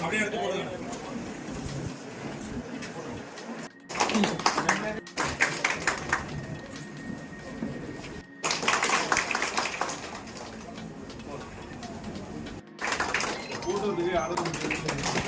அப்படியே எடுத்து போடுங்க. கூட்டத்துக்கு அறுபது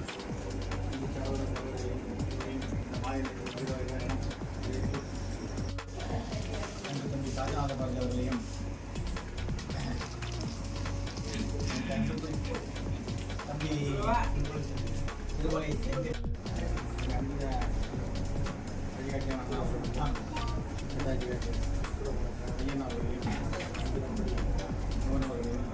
மோகன் அவர்களையும்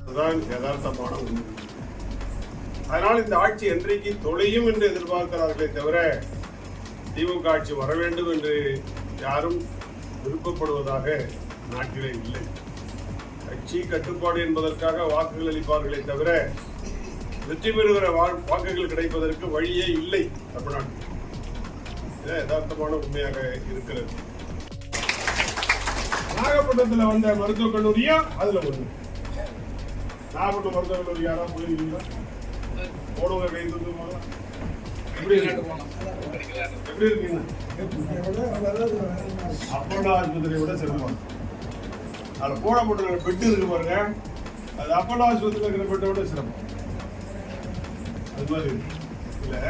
அதுதான் யதார்த்தமான உண்மை. அதனால் இந்த ஆட்சி என்றைக்கு தொலையும் என்று எதிர்பார்க்கிறார்களே தவிர திமுக ஆட்சி வர வேண்டும் என்று யாரும் விருப்பப்படுவதாக நாட்டிலே இல்லை. கட்சி கட்டுப்பாடு என்பதற்காக வாக்குகள் அளிப்பார்களே தவிர வெற்றி பெறுகிற வாக்குகள் கிடைப்பதற்கு வழியே இல்லை தமிழ்நாட்டில். யதார்த்தமான உண்மையாக இருக்கிறது. நாகப்பட்டினத்தில் வந்த மருத்துவக் கல்லூரியும் அதுல ஒண்ணு? நாகப்பட்டினம் மருத்துவக் கல்லூரி யாராவது போயிருக்கீங்களா? போடுங்க கை தூக்கு எப்படி எப்படி இருக்கீங்க? அப்போலோ ஆஸ்பத்திரியை விட சிறப்பாக அதில் போடப்பட்ட பெட்டு இருக்கு பாருங்க. அது அப்பல்லோ ஆஸ்பத்திரியில் இருக்கிற பெட்டை விட சிறப்பு. அது மாதிரி இல்லை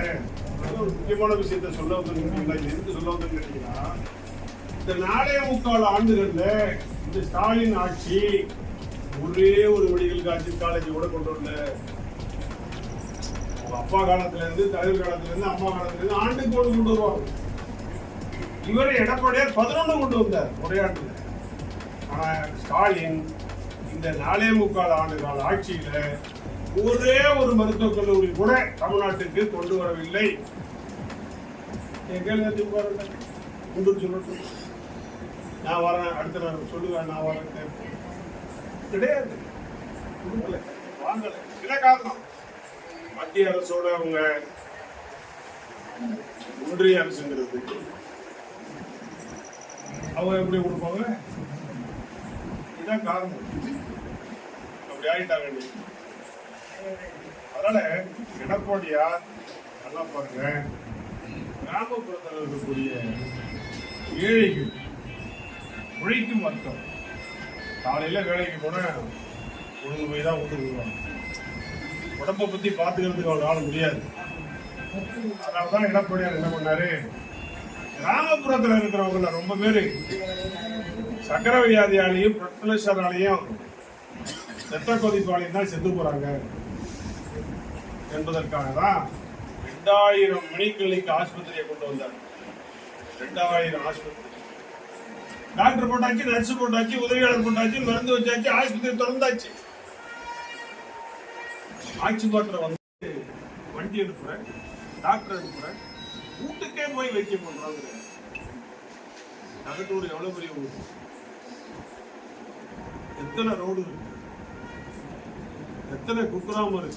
ஒரு முக்கியமான விஷயத்த சொல்ல வந்துருக்கீங்களா எதுக்கு சொல்ல வந்துருக்கீங்கன்னா இந்த நாளே முக்கால் ஆண்டுகளில் இந்த ஸ்டாலின் ஆட்சி ஒரே ஒரு மெடிக்கல் காலேஜ் காலேஜ் கூட கொண்டு வரல. அப்பா காலத்துலேருந்து தலைவர் காலத்துலேருந்து அம்மா காலத்துலேருந்து ஆண்டு ஆண்டுக்கு ஒன்று கொண்டு வருவாங்க. இவர் எடப்பாடியார் பதினொன்று கொண்டு வந்தார் ஒரே ஆண்டுல. ஆனால் ஸ்டாலின் இந்த நாலே முக்கால் ஆண்டு ஆட்சியில் ஒரே ஒரு மருத்துவக் கல்லூரி கூட தமிழ்நாட்டுக்கு கொண்டு வரவில்லை. என் சொல்லட்டும். நான் வரேன் அடுத்த நாள் சொல்லுவேன் நான் வரேன் கிடையாது. கொடுக்கல. வாங்கலை. என்ன காரணம். மத்திய அரசோட அவங்க ஒன்றிய அரசுங்கிறது. அவங்க எப்படி கொடுப்பாங்க? தான் காரணம் அப்படி ஆகிட்டாங்க அதனால எடப்பாடியார் நல்லா பாருங்க. கிராமப்புறத்தில் இருக்கக்கூடிய ஏழைகள் உழைக்கும் வர்க்கம் காலையில் வேலைக்கு கூட ஒழுங்கு போய் தான் வீட்டுக்கு வருவாங்க. உடம்ப பார்த்துக்கிறதுக்கு அவ்வளோ ஆள் முடியாது. அதனாலதான் எடப்பாடியார் என்ன பண்ணாரு? கிராமப்புறத்தில் இருக்கிறவங்கள ரொம்ப பேரு சக்கர வியாதியாலையும் பிரஷராலையும் ரத்த கொதிப்பாலையும் தான் செத்து போறாங்க. என்பதற்காக தான் ரெண்டாயிரம் மணி ஆஸ்பத்திரியை கொண்டு வந்தார் ரெண்டாயிரம் ஆஸ்பத்திரி. டாக்டர் போட்டாச்சு நர்ஸ் போட்டாச்சு உதவியாளர் போட்டாச்சு மருந்து வச்சாச்சு ஆஸ்பத்திரி திறந்தாச்சு. ஆட்சி மாற்றம் வந்து வண்டி அனுப்புறேன் டாக்டர் அனுப்புறேன் வீட்டுக்கே போய் வைக்க பண்றாங்க. நகத்தோடு எவ்வளவு பெரிய ஊர்? எத்தனை ரோடு இருக்கு? எத்தனை குக்கிராமம் இருக்கு?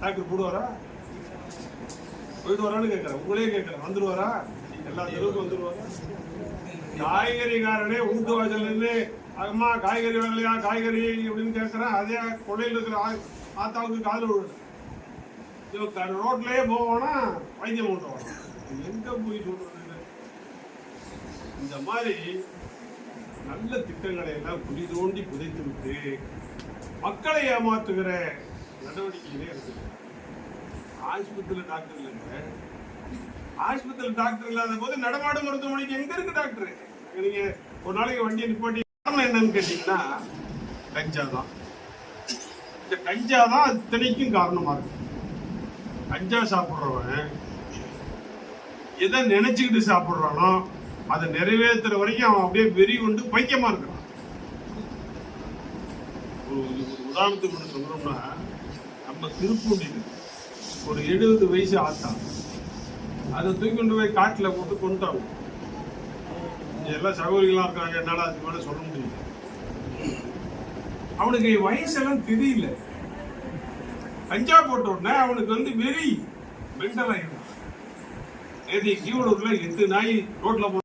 டாக்டர் போடுவாரா? போயிட்டு வரான்னு கேட்கறேன். உங்களே கேட்கறேன். வந்துருவாரா? எல்லா தெருவுக்கும் வந்துருவாரா? காய்கறிக்காரனே வீட்டு வாசல்ல அம்மா காய்கறி வாங்கலையா காய்கறி அப்படின்னு கேட்கறேன். அதே கொள்ளையில் இருக்கிற ஆ- ஆத்தாவுக்கு கால் விழுது. இவன் ரோட்லயே போவானா? வைத்தியம் பண்ணுவான் எங்க போய் சொல்றது இந்த மாதிரி நல்ல திட்டங்களை எல்லாம் குடி தோண்டி புதைத்து விட்டு மக்களை ஏமாத்துகிற நடவடிக்கைகளே இருக்குது ஆஸ்பத்திரியில் டாக்டர் இல்லைங்க. ஆஸ்பத்திரியில் டாக்டர் இல்லாத போது நடமாடு மருத்துவமனைக்கு எங்க இருக்கு டாக்டர்? நீங்க ஒரு நாளைக்கு வண்டியை நிப்பாட்டி காரணம் என்னன்னு கேட்டீங்கன்னா கஞ்சா தான். இந்த கஞ்சா தான் இத்தனைக்கும் காரணமா இருக்கு. கஞ்சா சாப்பிட்றவன் எதை நினைச்சுக்கிட்டு சாப்பிட்றானோ அதை நிறைவேற்றுற வரைக்கும் அவன் அப்படியே வெறி கொண்டு பைத்தியமா இருக்கிறான் ஒரு ஒரு உதாரணத்துக்கு ஒன்று சொல்றோம்னா நம்ம திருப்பூண்டியில் ஒரு எழுபது வயசு ஆத்தான். அதை தூக்கி கொண்டு போய் காட்டில் போட்டு கொண்டாங்க எல்லாம் சகோதரிகளாம் இருக்காங்க என்னால் அதுக்கு மேலே சொல்ல முடியல. அவனுக்கு வயசெல்லாம் தெரியல. கஞ்சா போட்ட உடனே அவனுக்கு வந்து வெறி மென்டல் ஆகிடும் நேற்று கீவலூர்ல எட்டு நாய் ரோட்ல போ